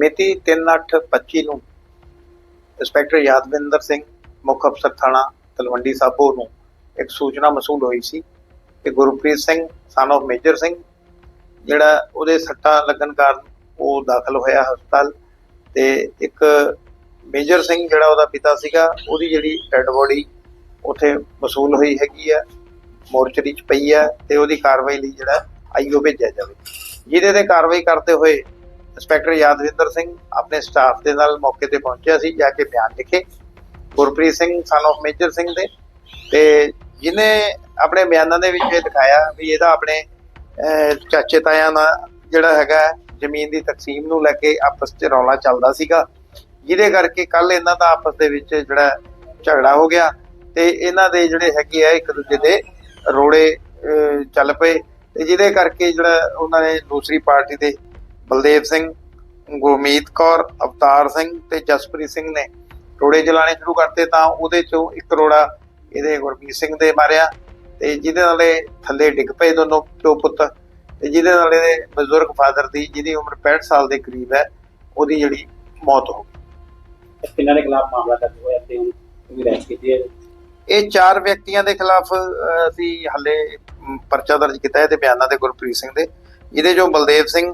ਮਿਤੀ 3/8/25 ਨੂੰ ਇੰਸਪੈਕਟਰ ਯਾਦਵਿੰਦਰ ਸਿੰਘ, ਮੁੱਖ ਅਫਸਰ ਥਾਣਾ ਤਲਵੰਡੀ ਸਾਬੋ ਨੂੰ ਇੱਕ ਸੂਚਨਾ ਮਸੂਲ ਹੋਈ ਸੀ ਕਿ ਗੁਰਪ੍ਰੀਤ ਸਿੰਘ ਸਨ of ਮੇਜਰ ਸਿੰਘ, ਜਿਹੜਾ ਉਹਦੇ ਸੱਟਾਂ ਲੱਗਣ ਕਾਰਨ ਉਹ ਦਾਖਲ ਹੋਇਆ ਹਸਪਤਾਲ ਤੇ ਇੱਕ ਮੇਜਰ ਸਿੰਘ ਜਿਹੜਾ ਉਹਦਾ ਪਿਤਾ ਸੀਗਾ, ਉਹਦੀ ਜਿਹੜੀ ਡੈੱਡ ਬੋਡੀ ਉੱਥੇ ਮਸੂਲ ਹੋਈ ਹੈਗੀ ਆ, ਮੋਰਚਰੀ ਚ ਪਈ ਆ ਤੇ ਉਹਦੀ ਕਾਰਵਾਈ ਲਈ ਜਿਹੜਾ ਆਈਓ ਭੇਜਿਆ ਜਾਵੇ। ਜਿਹਦੇ ਤੇ ਕਾਰਵਾਈ ਕਰਦੇ ਹੋਏ ਇੰਸਪੈਕਟਰ ਯਾਦਵਿੰਦਰ ਸਿੰਘ ਆਪਣੇ ਸਟਾਫ ਦੇ ਨਾਲ ਮੌਕੇ ਤੇ ਪਹੁੰਚਿਆ ਸੀ, ਜਾ ਕੇ ਬਿਆਨ ਲਿਖੇ। ਗੁਰਪ੍ਰੀਤ ਸਿੰਘ ਸਨ of ਮੇਜਰ ਸਿੰਘ ਦੇ। ਤੇ ਜਿਨੇ ਆਪਣੇ ਬਿਆਨਾਂ ਦੇ ਵਿੱਚ ਇਹ ਦਿਖਾਇਆ ਵੀ ਇਹਦਾ ਆਪਣੇ ਚਾਚੇ ਤਾਇਆਂ ਦਾ ਜਿਹੜਾ ਹੈਗਾ ਜ਼ਮੀਨ ਦੀ ਤਕਸੀਮ ਨੂੰ ਲੈ ਕੇ ਆਪਸ 'ਚ ਰੌਲਾ ਚੱਲਦਾ ਸੀਗਾ। ਜਿਹਦੇ ਕਰਕੇ ਕੱਲ ਇਹਨਾਂ ਦਾ ਆਪਸ ਦੇ ਵਿੱਚ ਜਿਹੜਾ ਝਗੜਾ ਹੋ ਗਿਆ ਤੇ ਇਹਨਾਂ ਦੇ ਜਿਹੜੇ ਹੈਗੇ ਆ, ਇੱਕ ਦੂਜੇ ਦੇ ਰੋੜੇ ਚੱਲ ਪਏ। ਤੇ ਜਿਹਦੇ ਕਰਕੇ ਜਿਹੜਾ ਉਹਨਾਂ ਨੇ ਦੂਸਰੀ ਪਾਰਟੀ ਦੇ ਬਲਦੇਵ ਸਿੰਘ ਗੁਰਮੀਤ ਕੌਰ ਅਵਤਾਰ ਸਿੰਘ ਤੇ ਜਸਪ੍ਰੀਤ ਸਿੰਘ ਨੇ ਰੋੜੇ ਚਲਾਣੇ ਸ਼ੁਰੂ ਕਰਤੇ ਤਾਂ ਉਹਦੇ ਚੋਂ ਇੱਕ ਰੋੜਾ ਇਹਦੇ ਗੁਰਮੀਤ ਸਿੰਘ ਦੇ ਮਾਰਿਆ ਤੇ ਜਿਹਦੇ ਨਾਲ ਇਹ ਥੱਲੇ ਡਿੱਗ ਪਏ ਦੋਨੋਂ ਪਿਓ ਪੁੱਤ ਤੇ ਜਿਹਦੇ ਨਾਲ ਇਹਦੇ ਬਜ਼ੁਰਗ ਫਾਦਰ ਦੀ ਜਿਹਦੀ ਉਮਰ 65 ਸਾਲ ਦੇ ਕਰੀਬ ਹੈ ਉਹਦੀ ਜਿਹੜੀ ਮੌਤ ਹੋ ਗਈ। ਕਿੰਨਾਂ ਦੇ ਖਿਲਾਫ ਮਾਮਲਾ ਦਰਜ ਹੋਇਆ ਤੇ ਉਹਨੂੰ ਵੀ ਰੈਸਟ ਕੀਤੀ ਹੈ? ਇਹ ਚਾਰ ਵਿਅਕਤੀਆਂ ਦੇ ਖਿਲਾਫ ਅਸੀਂ ਹੱਲੇ ਪਰਚਾ ਦਰਜ ਕੀਤਾ ਹੈ ਤੇ ਬਿਆਨਾਂ ਦੇ ਗੁਰਪ੍ਰੀਤ ਸਿੰਘ ਦੇ ਜਿਹਦੇ ਚੋਂ ਬਲਦੇਵ ਸਿੰਘ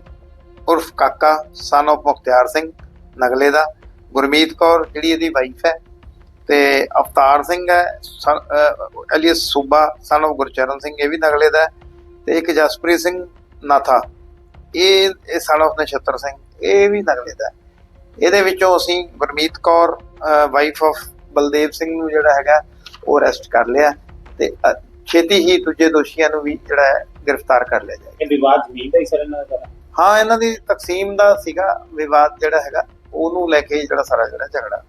ਉਰਫ ਕਾਕਾ, son of ਮੁਖਤਿਆਰ ਸਿੰਘ, ਨਗਲੇ ਦਾ, ਗੁਰਮੀਤ ਕੌਰ ਜਿਹੜੀ ਇਹਦੀ ਵਾਈਫ ਹੈ ਤੇ ਅਵਤਾਰ ਸਿੰਘ ਹੈ ਅਲੀਅਸ ਸੂਬਾ ਸਨ of ਗੁਰਚਰਨ ਸਿੰਘ, ਇਹ ਵੀ ਨਗਲੇ ਦਾ ਹੈ ਤੇ ਇੱਕ ਜਸਪ੍ਰੀਤ ਸਿੰਘ ਨਾਥਾ, ਇਹ ਇਹ son of ਨਛੱਤਰ ਸਿੰਘ, ਇਹ ਵੀ ਨਗਲੇ ਦਾ ਇਹਦੇ ਵਿੱਚੋਂ ਅਸੀਂ ਗੁਰਮੀਤ ਕੌਰ ਵਾਈਫ ਆਫ ਬਲਦੇਵ ਸਿੰਘ ਨੂੰ ਜਿਹੜਾ ਹੈਗਾ, ਉਹ ਅਰੈਸਟ ਕਰ ਲਿਆ ਤੇ ਛੇਤੀ ਹੀ ਦੂਜੇ ਦੋਸ਼ੀਆਂ ਨੂੰ ਵੀ ਜਿਹੜਾ ਹੈ ਗ੍ਰਿਫਤਾਰ ਕਰ ਲਿਆ ਜਾਏਗਾ ਇਹ ਵਿਵਾਦ ਜ਼ਮੀਨ ਦਾ ਹੀ ਸਰ ਇਹਨਾਂ ਦਾ। ਹਾਂ, ਇਹਨਾਂ ਦੀ ਤਕਸੀਮ ਦਾ ਸੀਗਾ ਵਿਵਾਦ ਜਿਹੜਾ ਹੈਗਾ, ਉਹਨੂੰ ਲੈ ਕੇ ਜਿਹੜਾ ਸਾਰਾ ਜਿਹੜਾ ਝਗੜਾ।